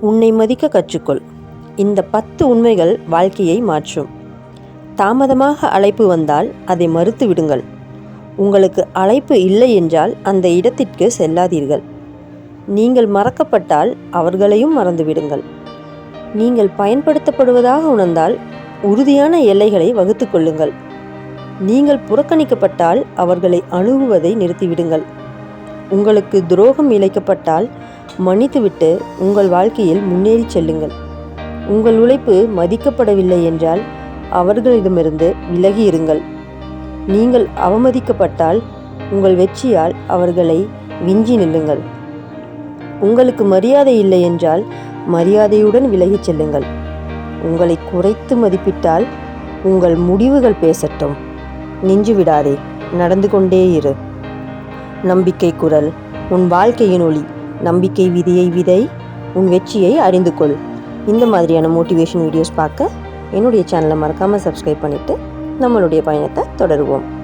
உன்னை மதிக்க கற்றுக்கொள். இந்த பத்து உண்மைகள் வாழ்க்கையை மாற்றும். தாமதமாக அழைப்பு வந்தால் அதை மறுத்து விடுங்கள். உங்களுக்கு அழைப்பு இல்லை என்றால் அந்த இடத்திற்கு செல்லாதீர்கள். நீங்கள் மறக்கப்பட்டால் அவர்களையும் மறந்துவிடுங்கள். நீங்கள் பயன்படுத்தப்படுவதாக உணர்ந்தால் உறுதியான எல்லைகளை வகுத்து கொள்ளுங்கள். நீங்கள் புறக்கணிக்கப்பட்டால் அவர்களை அணுகுவதை நிறுத்திவிடுங்கள். உங்களுக்கு துரோகம் இழைக்கப்பட்டால் மன்னித்துவிட்டு உங்கள் வாழ்க்கையில் முன்னேறி செல்லுங்கள். உங்கள் உழைப்பு மதிக்கப்படவில்லை என்றால் அவர்களிடமிருந்து விலகி இருங்கள். நீங்கள் அவமதிக்கப்பட்டால் உங்கள் வெற்றியால் அவர்களை விஞ்சி நில்லுங்கள். உங்களுக்கு மரியாதை இல்லை என்றால் மரியாதையுடன் விலகிச் செல்லுங்கள். உங்களை குறைத்து மதிப்பிட்டால் உங்கள் முடிவுகள் பேசட்டும். நின்று விடாதே நடந்து கொண்டே இரு. நம்பிக்கை குரல் உன் வாழ்க்கையின் ஒளி. நம்பிக்கை விதியை விதை உன் வெற்றியை அறிந்து கொள். இந்த மாதிரியான மோட்டிவேஷன் வீடியோஸ் பார்க்க என்னுடைய சேனலை மறக்காமல் சப்ஸ்கிரைப் பண்ணிவிட்டு நம்மளுடைய பயணத்தை தொடருவோம்.